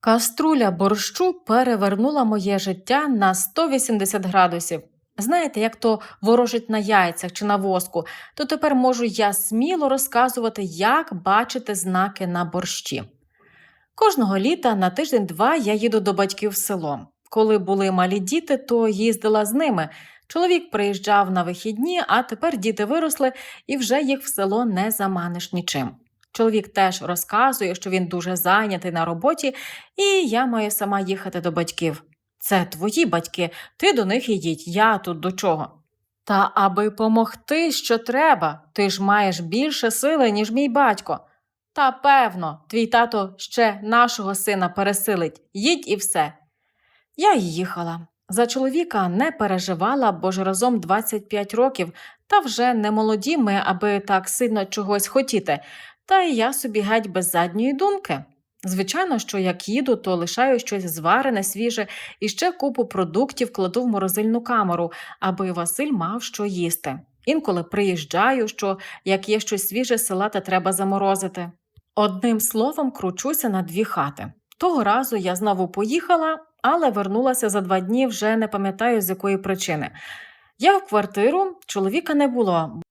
Каструля борщу перевернула моє життя на 180 градусів. Знаєте, як то ворожить на яйцях чи на воску, то тепер можу я сміло розказувати, як бачити знаки на борщі. Кожного літа на тиждень-два я їду до батьків в село. Коли були малі діти, то їздила з ними. Чоловік приїжджав на вихідні, а тепер діти виросли і вже їх в село не заманиш нічим. Чоловік теж розказує, що він дуже зайнятий на роботі, і я маю сама їхати до батьків. Це твої батьки, ти до них ідіть, я тут до чого. Та аби помогти, що треба, ти ж маєш більше сили, ніж мій батько. Та певно, твій тато ще нашого сина пересилить, їдь і все. Я й їхала. За чоловіка не переживала, бо ж разом 25 років, та вже не молоді ми, аби так сильно чогось хотіти, та й я собі геть без задньої думки. Звичайно, що як їду, то лишаю щось зварене, свіже і ще купу продуктів кладу в морозильну камеру, аби Василь мав що їсти. Інколи приїжджаю, що як є щось свіже села, та треба заморозити. Одним словом, кручуся на дві хати. Того разу я знову поїхала, але вернулася за два дні вже не пам'ятаю з якої причини. Я в квартиру, чоловіка не було,